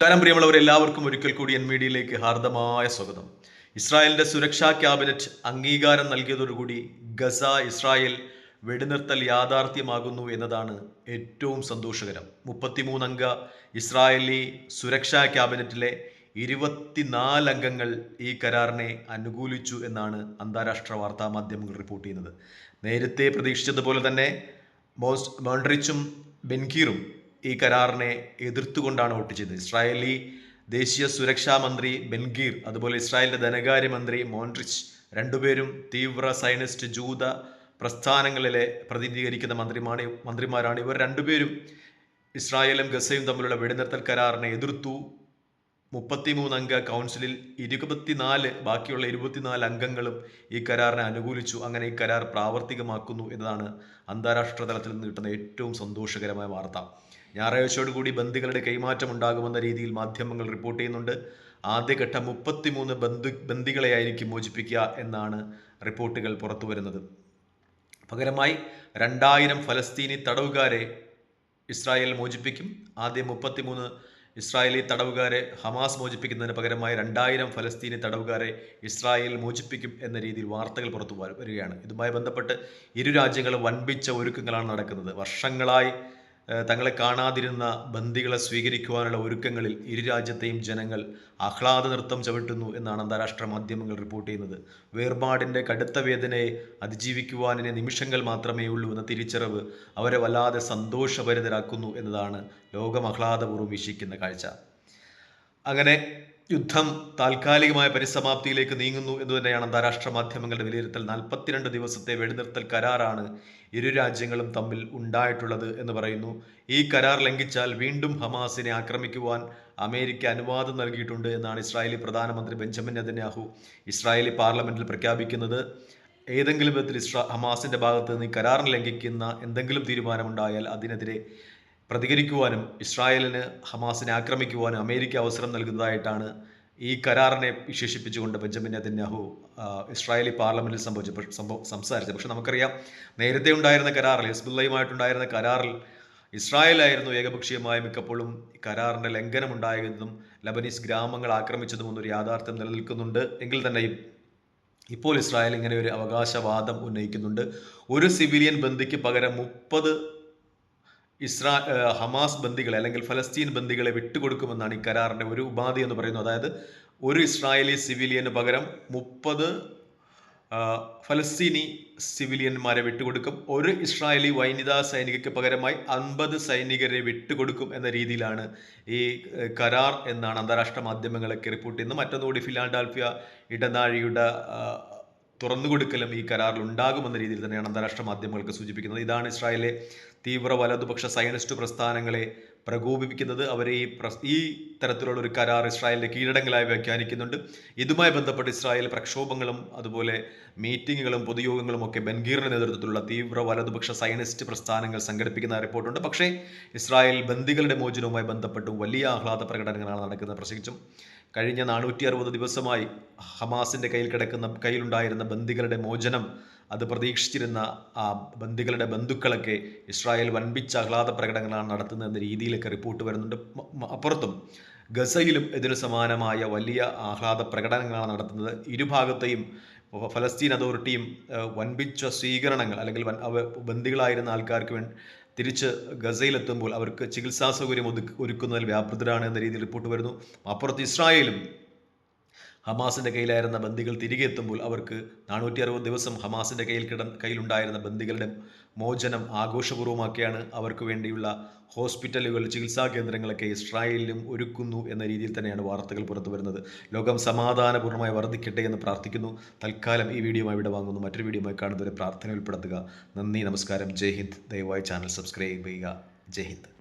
നമസ്കാരം പ്രിയമുള്ളവർ എല്ലാവർക്കും ഒരിക്കൽ കൂടി എൻ മീഡിയയിലേക്ക് ഹാർദമായ സ്വാഗതം. ഇസ്രായേലിന്റെ സുരക്ഷാ ക്യാബിനറ്റ് അംഗീകാരം നൽകിയതോടുകൂടി ഗസ ഇസ്രായേൽ വെടിനിർത്തൽ യാഥാർത്ഥ്യമാകുന്നു എന്നതാണ് ഏറ്റവും സന്തോഷകരം. മുപ്പത്തിമൂന്നംഗ ഇസ്രായേലി സുരക്ഷാ ക്യാബിനറ്റിലെ ഇരുപത്തിനാല് അംഗങ്ങൾ ഈ കരാറിനെ അനുകൂലിച്ചു എന്നാണ് അന്താരാഷ്ട്ര വാർത്താ മാധ്യമങ്ങൾ റിപ്പോർട്ട് ചെയ്യുന്നത്. നേരത്തെ പ്രതീക്ഷിച്ചതുപോലെ തന്നെ മോസ് മോൺട്രിച്ചും ബെൻകീറും ഈ കരാറിനെ എതിർത്തുകൊണ്ടാണ് വോട്ട് ചെയ്തത്. ഇസ്രായേലി ദേശീയ സുരക്ഷാ മന്ത്രി ബെൻഗീർ അതുപോലെ ഇസ്രായേലിന്റെ ധനകാര്യമന്ത്രി മോൺട്രിച്ച് രണ്ടുപേരും തീവ്ര സൈനിസ്റ്റ് ജൂത പ്രസ്ഥാനങ്ങളിലെ പ്രതിനിധീകരിക്കുന്ന മന്ത്രിമാണ് മന്ത്രിമാരാണ്. ഇവർ രണ്ടുപേരും ഇസ്രായേലും ഗസയും തമ്മിലുള്ള വെടിനിർത്തൽ കരാറിനെ എതിർത്തു. മുപ്പത്തിമൂന്നംഗ കൗൺസിലിൽ ഇരുപത്തിനാല് ബാക്കിയുള്ള ഇരുപത്തിനാല് അംഗങ്ങളും ഈ കരാറിനെ അനുകൂലിച്ചു. അങ്ങനെ ഈ കരാർ പ്രാവർത്തികമാക്കുന്നു എന്നതാണ് അന്താരാഷ്ട്ര തലത്തിൽ നിന്ന് കിട്ടുന്ന ഏറ്റവും സന്തോഷകരമായ വാർത്ത. ഞായറാഴ്ചയോടുകൂടി ബന്ദികളുടെ കൈമാറ്റം ഉണ്ടാകുമെന്ന രീതിയിൽ മാധ്യമങ്ങൾ റിപ്പോർട്ട് ചെയ്യുന്നുണ്ട്. ആദ്യഘട്ടം മുപ്പത്തിമൂന്ന് ബന്ധു ബന്ദികളെയായിരിക്കും മോചിപ്പിക്കുക എന്നാണ് റിപ്പോർട്ടുകൾ പുറത്തു വരുന്നത്. പകരമായി രണ്ടായിരം ഫലസ്തീനി തടവുകാരെ ഇസ്രായേൽ മോചിപ്പിക്കും. ആദ്യം മുപ്പത്തിമൂന്ന് ഇസ്രായേലി തടവുകാരെ ഹമാസ് മോചിപ്പിക്കുന്നതിന് പകരമായി രണ്ടായിരം ഫലസ്തീനി തടവുകാരെ ഇസ്രായേൽ മോചിപ്പിക്കും എന്ന രീതിയിൽ വാർത്തകൾ പുറത്തു വരികയാണ്. ഇതുമായി ബന്ധപ്പെട്ട് ഇരു രാജ്യങ്ങളും വൻപിച്ച ഒരുക്കങ്ങളാണ് നടക്കുന്നത്. വർഷങ്ങളായി തങ്ങളെ കാണാതിരുന്ന ബന്ദികളെ സ്വീകരിക്കുവാനുള്ള ഒരുക്കങ്ങളിൽ ഇരു രാജ്യത്തെയും ജനങ്ങൾ ആഹ്ലാദ നൃത്തം ചവിട്ടുന്നു എന്നാണ് അന്താരാഷ്ട്ര മാധ്യമങ്ങൾ റിപ്പോർട്ട് ചെയ്യുന്നത്. വേർപാടിന്റെ കടുത്ത വേദനയെ അതിജീവിക്കുവാനിന് നിമിഷങ്ങൾ മാത്രമേ ഉള്ളൂ എന്ന തിരിച്ചറിവ് അവരെ വല്ലാതെ സന്തോഷഭരിതരാക്കുന്നു എന്നതാണ് ലോകം ആഹ്ലാദപൂർവം വീക്ഷിക്കുന്ന കാഴ്ച. അങ്ങനെ യുദ്ധം താൽക്കാലികമായ പരിസമാപ്തിയിലേക്ക് നീങ്ങുന്നു എന്ന് തന്നെയാണ് അന്താരാഷ്ട്ര മാധ്യമങ്ങളുടെ വിലയിരുത്തൽ. നാൽപ്പത്തിരണ്ട് ദിവസത്തെ വെടിനിർത്തൽ കരാറാണ് ഇരു രാജ്യങ്ങളും തമ്മിൽ ഉണ്ടായിട്ടുള്ളത് എന്ന് പറയുന്നു. ഈ കരാർ ലംഘിച്ചാൽ വീണ്ടും ഹമാസിനെ ആക്രമിക്കുവാൻ അമേരിക്ക അനുവാദം നൽകിയിട്ടുണ്ട് എന്നാണ് ഇസ്രായേലി പ്രധാനമന്ത്രി ബെഞ്ചമിൻ നെതന്യാഹു ഇസ്രായേലി പാർലമെന്റിൽ പ്രഖ്യാപിക്കുന്നത്. ഏതെങ്കിലും വിധത്തിൽ ഇസ്രാ ഹമാസിന്റെ ഭാഗത്ത് നിന്ന് കരാറിന് ലംഘിക്കുന്ന എന്തെങ്കിലും തീരുമാനമുണ്ടായാൽ അതിനെതിരെ പ്രതികരിക്കുവാനും ഇസ്രായേലിന് ഹമാസിനെ ആക്രമിക്കുവാനും അമേരിക്ക അവസരം നൽകുന്നതായിട്ടാണ് ഈ കരാറിനെ വിശേഷിപ്പിച്ചുകൊണ്ട് ബെഞ്ചമിൻ നെതന്യാഹു ഇസ്രായേലി പാർലമെന്റിൽ സംഭവിച്ച സംഭവം സംസാരിച്ചത്. പക്ഷെ നമുക്കറിയാം നേരത്തെ ഉണ്ടായിരുന്ന കരാറിൽ ഹിസ്ബുല്ലയുമായിട്ടുണ്ടായിരുന്ന കരാറിൽ ഇസ്രായേലായിരുന്നു ഏകപക്ഷീയമായ മിക്കപ്പോഴും ഈ കരാറിന്റെ ലംഘനം ഉണ്ടായതെന്നും ലബനീസ് ഗ്രാമങ്ങൾ ആക്രമിച്ചതും എന്നൊരു യാഥാർത്ഥ്യം നിലനിൽക്കുന്നുണ്ട്. എങ്കിൽ തന്നെയും ഇപ്പോൾ ഇസ്രായേൽ ഇങ്ങനെ ഒരു അവകാശവാദം ഉന്നയിക്കുന്നുണ്ട്. ഒരു സിവിലിയൻ ബന്ദിക്ക് പകരം മുപ്പത് ഇസ്രാ ഹമാസ് ബന്ദികളെ അല്ലെങ്കിൽ ഫലസ്തീൻ ബന്ദികളെ വിട്ടുകൊടുക്കുമെന്നാണ് ഈ കരാറിന്റെ ഒരു ഉപാധി എന്ന് പറയുന്നത്. അതായത് ഒരു ഇസ്രായേലി സിവിലിയന് പകരം മുപ്പത് ഫലസ്തീനി സിവിലിയന്മാരെ വിട്ടുകൊടുക്കും. ഒരു ഇസ്രായേലി വനിതാ സൈനികയ്ക്ക് പകരമായി അൻപത് സൈനികരെ വിട്ടുകൊടുക്കും എന്ന രീതിയിലാണ് ഈ കരാർ എന്നാണ് അന്താരാഷ്ട്ര മാധ്യമങ്ങളൊക്കെ റിപ്പോർട്ട് ചെയ്യുന്നത്. മറ്റൊന്നുകൂടി ഫിലാഡാൽഫിയ ഇടനാഴിയുടെ ആ, തുറന്നുകൊടുക്കലും ഈ കരാറിൽ ഉണ്ടാകുമെന്ന രീതിയിൽ തന്നെയാണ് അന്താരാഷ്ട്ര മാധ്യമങ്ങൾക്ക് സൂചിപ്പിക്കുന്നത്. ഇതാണ് ഇസ്രായേലിലെ തീവ്ര വലതുപക്ഷ സയനിസ്റ്റ് പ്രസ്ഥാനങ്ങളെ പ്രകോപിപ്പിക്കുന്നത് അവരെ ഈ ഈ തരത്തിലുള്ള ഒരു കരാർ ഇസ്രായേലിന്റെ കീഴടങ്ങളായി വ്യാഖ്യാനിക്കുന്നുണ്ട്. ഇതുമായി ബന്ധപ്പെട്ട് ഇസ്രായേൽ പ്രക്ഷോഭങ്ങളും അതുപോലെ മീറ്റിങ്ങുകളും പൊതുയോഗങ്ങളും ഒക്കെ ബൻഗീറിന്റെ നേതൃത്വത്തിലുള്ള തീവ്ര വലതുപക്ഷ സയനിസ്റ്റ് പ്രസ്ഥാനങ്ങൾ സംഘടിപ്പിക്കുന്ന റിപ്പോർട്ടുണ്ട്. പക്ഷേ ഇസ്രായേൽ ബന്ദികളുടെ മോചനവുമായി ബന്ധപ്പെട്ട് വലിയ ആഹ്ലാദ പ്രകടനങ്ങളാണ് നടക്കുന്നത് പ്രസംഗിച്ചും. കഴിഞ്ഞ നാനൂറ്റി അറുപത് ദിവസമായി ഹമാസിന്റെ കയ്യിൽ കിടക്കുന്ന കയ്യിലുണ്ടായിരുന്ന ബന്ദികളുടെ മോചനം അത് പ്രതീക്ഷിച്ചിരുന്ന ആ ബന്ദികളുടെ ബന്ധുക്കളൊക്കെ ഇസ്രായേൽ വൻപിച്ച ആഹ്ലാദ പ്രകടനങ്ങളാണ് നടത്തുന്നത് എന്ന രീതിയിലൊക്കെ റിപ്പോർട്ട് വരുന്നുണ്ട്. അപ്പുറത്തും ഗസയിലും ഇതിന് സമാനമായ വലിയ ആഹ്ലാദ പ്രകടനങ്ങളാണ് നടത്തുന്നത്. ഇരുഭാഗത്തെയും ഫലസ്തീൻ അതോറിറ്റിയും വൻപിച്ച സ്വീകരണങ്ങൾ അല്ലെങ്കിൽ വൻ- അവ ബന്ദികളായിരുന്ന ആൾക്കാർക്ക് വേണ്ടി തിരിച്ച് ഗസയിലെത്തുമ്പോൾ അവർക്ക് ചികിത്സാ സൗകര്യം ഒരുക്കുന്നതിൽ വ്യാപൃതരാണ് എന്ന രീതിയിൽ റിപ്പോർട്ട് വരുന്നു. അപ്പുറത്ത് ഇസ്രായേലും ഹമാസിന്റെ കയ്യിലായിരുന്ന ബന്ദികൾ തിരികെ എത്തുമ്പോൾ അവർക്ക് നാനൂറ്റി അറുപത് ദിവസം ഹമാസിന്റെ കയ്യിൽ കിട കയ്യിലുണ്ടായിരുന്ന ബന്ദികളുടെ മോചനം ആഘോഷപൂർവമാക്കിയാണ് അവർക്ക് വേണ്ടിയുള്ള ഹോസ്പിറ്റലുകൾ ചികിത്സാ കേന്ദ്രങ്ങളൊക്കെ ഇസ്രായേലിലും ഒരുക്കുന്നു എന്ന രീതിയിൽ തന്നെയാണ് വാർത്തകൾ പുറത്തു വരുന്നത്. ലോകം സമാധാനപൂർണമായി വർദ്ധിക്കട്ടെ എന്ന് പ്രാർത്ഥിക്കുന്നു. തൽക്കാലം ഈ വീഡിയോ ഇവിടെ വാങ്ങുന്നു. മറ്റൊരു വീഡിയോമായി കാണുന്നവരെ പ്രാർത്ഥന ഉൾപ്പെടുത്തുക. നന്ദി നമസ്കാരം. ജയ് ഹിന്ദ്. ദയവായി ചാനൽ സബ്സ്ക്രൈബ് ചെയ്യുക. ജയ് ഹിന്ദ്.